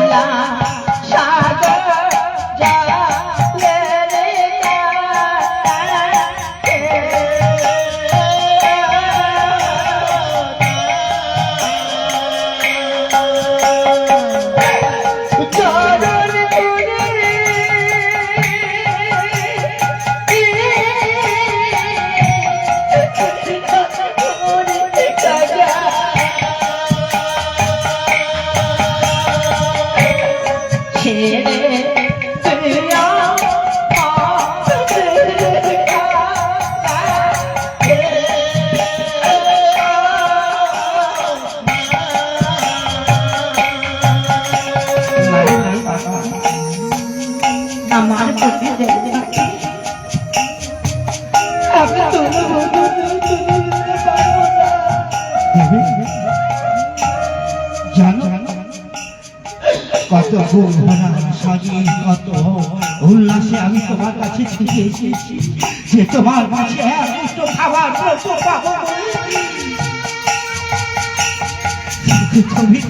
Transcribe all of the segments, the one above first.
ভাসলা 别别 সাজিয়ে কত উল্লাসে আমি তোমার কাছে ছুটে এসেছি। যে তোমার কাছে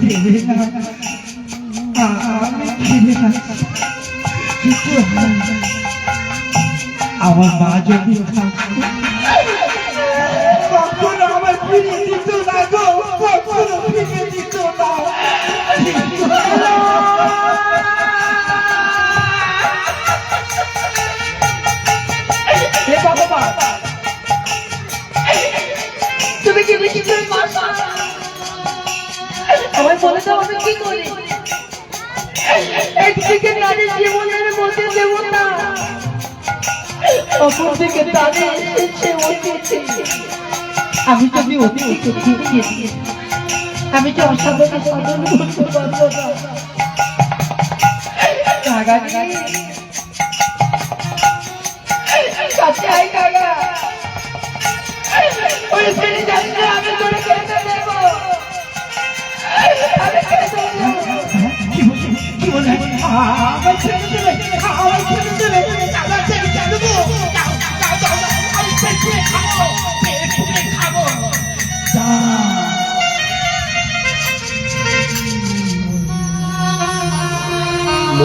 ফিরে আমার মা যদি আমার ফিরে আমার বলে দাও আমি কি করি? একদিকে নারী জীবনের মধ্যে অপরদিকে তাদের অতিথি। আমি যদি অতিথিকে ফিরিয়ে দিই আমি তো অসাধারণ সাধন করতে পারব না। কাছে আই কাকা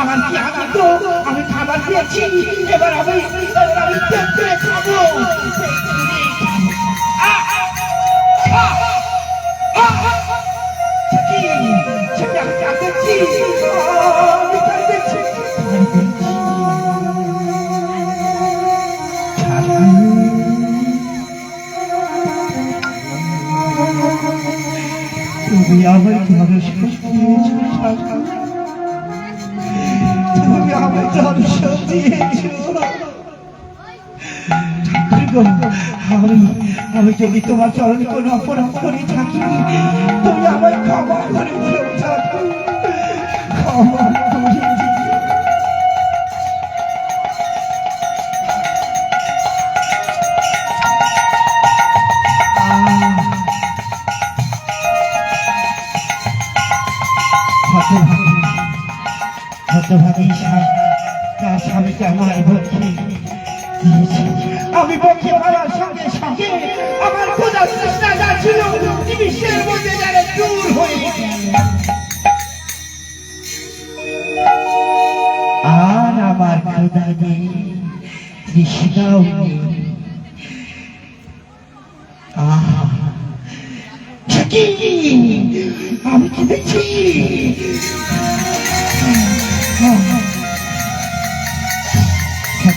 আমার কি আনন্দ আমি খাবার দিয়েছি এবার আমি এবার আমি পেট পুড়ে খাব পেট পুড়ে খাব। আহ! আহ! আমি আমি যদি তোমার চরণে কোনো অপরাধ করে থাকি তুমি আমার ক্ষমা করে ক্ষমা দিও হতভাগী তার আমার সঙ্গে সঙ্গে আমার খোঁজা চেষ্টা যা ছিল নিমিষের মধ্যে দূর হয়ে আর আমার নেই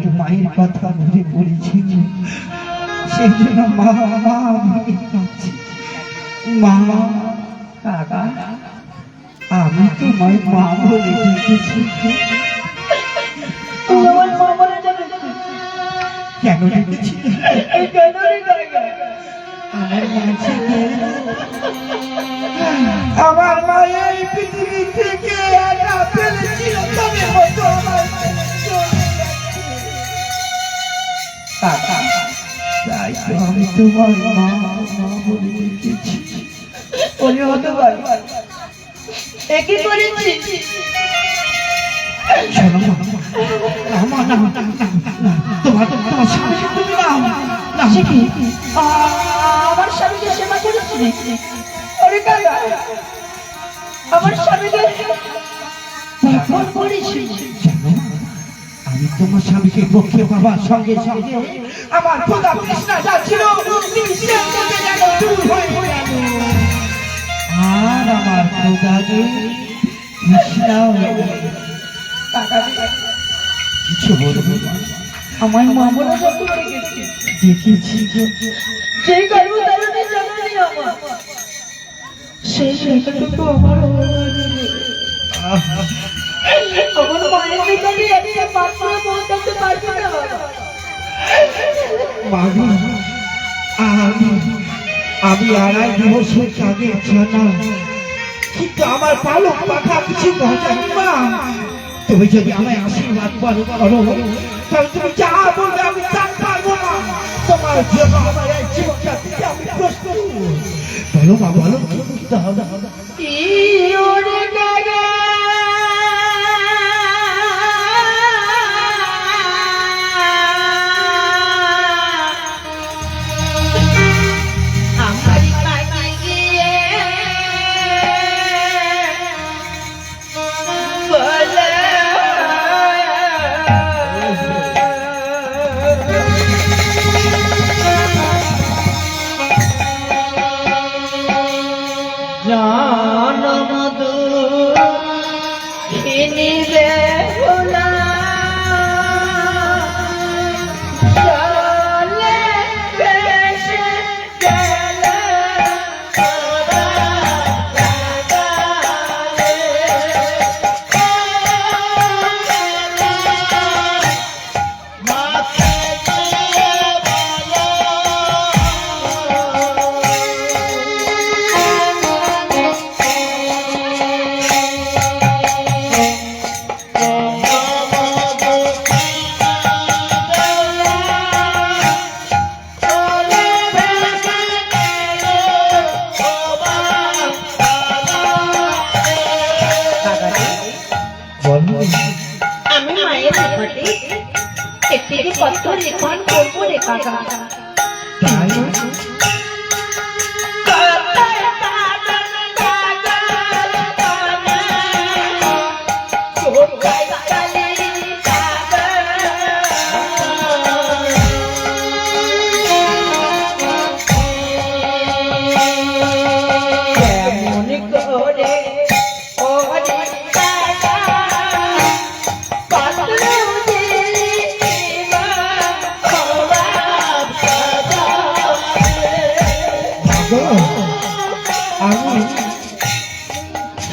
হয়তো মায়ের কথা মনে পড়েছে সেই জন্য মা মা বলে কাঁদছে। মা কাকা আমি তোমায় মা বলে ডেকেছি। বলে কেন ডেকেছি? আমার মাঝে আমার মা এই পৃথিবী থেকে একা ফেলেছিল তবে হয়তো আমার তাই তো আমি তোমার মা বলে হতে পারে একই করেছি আমার স্বামীকে সেবা করেছি আমার স্বামীকে ফোন করেছি। জানো, আমি তোমার স্বামীকে পক্ষে বাবার সঙ্গে সঙ্গে আমার খোদা কৃষ্ণা যাচ্ছিল। আর আমার খোদাকে কৃষ্ণা কাকা কিছু বলব আমার মা বলে দেখেছি সেই গর্ব তারণে আমার। সেই সেখানটুকু আমার আহা, আমি আড়াই দিবসের আগে জানা কিন্তু আমার পালক পাখা কিছু তুমি যদি আমায় আশীর্বাদ করো করো। তাহলে তুমি যা বলবে আমি তোমার জন্য আমার এই জীবনটা দিতে আমি প্রস্তুত। বলো মা, বলো কি করতে হবে?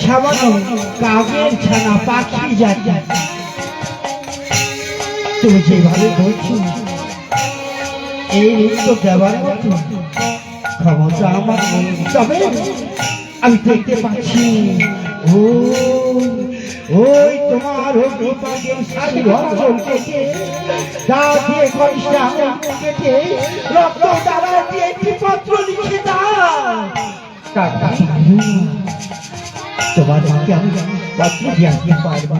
সামান্য কাকের ছানা পাখি যাচ্ছি তুমি যেভাবে বলছো, এই তো দেওয়ার মতো ক্ষমতা আমার তবে আমি দেখতে পাচ্ছি, ও, ওই তোমার রক্ত দ্বারা দিয়ে একটি পত্র লিখে দাও তোমার আমি রাত্রি আসতে পারব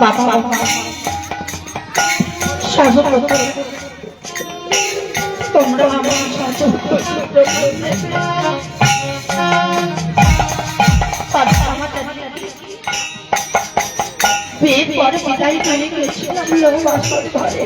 বাবা। সর্বপ্রথম তোমরা আমার বিয়ের পরে বিদায় করে গেছিলাম লোকবাসর ঘরে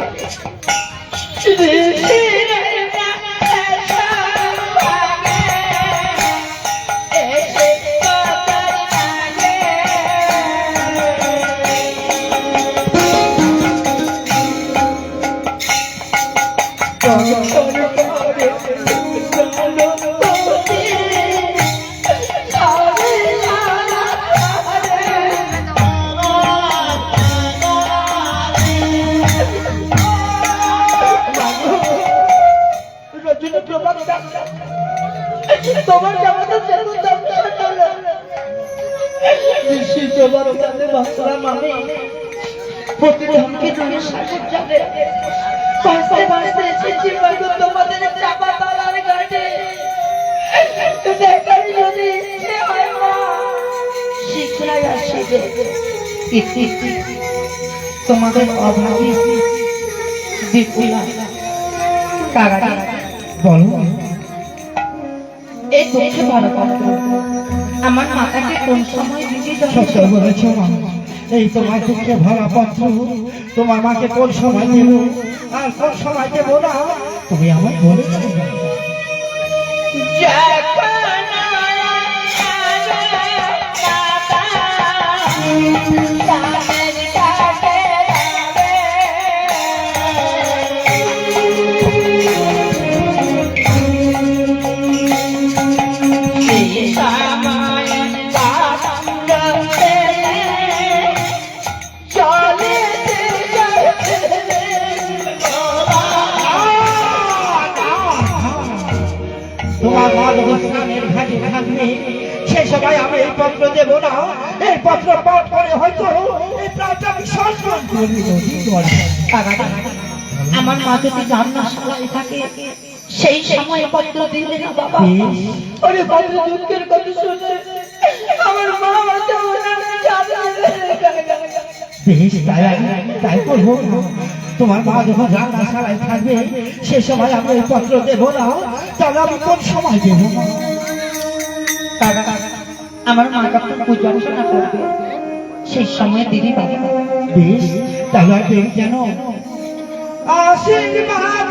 তোমার দাম তোমার ওখানে তুমি যাবে। এসেছি তোমাদের চাপা তলার ঘাটে দেখার যদি ইচ্ছে হয় মা শীঘ্রই আসিবে। তোমাদের অভাবী বিপুলা কারা বলো। এই দুঃখে বড় পাত্র আমার মাতাকে কোন সময় দিতে সত্য বলেছ মা। এই তোমার দুঃখে ভরা পত্র তোমার মাকে কোন সময় দেব? আর কোন সময় দেব না? তুমি আমার দাও। এই প্রাণটা আমি করি আমার মা যদি রান্নাশালায় থাকে সেই সময় পত্র দিলে না বাবা? ওরে পত্র দুঃখের কথা শুনে আমার মা আমার বেশ তাই আমি- তাই করব তোমার মা যখন রান্নাশালায় থাকবে সে সময় আমি এই পত্র দেব না। তাহলে আমি কোন সময় দেবো? আমার মা যখন পূজা অর্চনা করবে সেই সময় দিদি বাবা। বেশ তাহলে কেন? আশীর্বাদ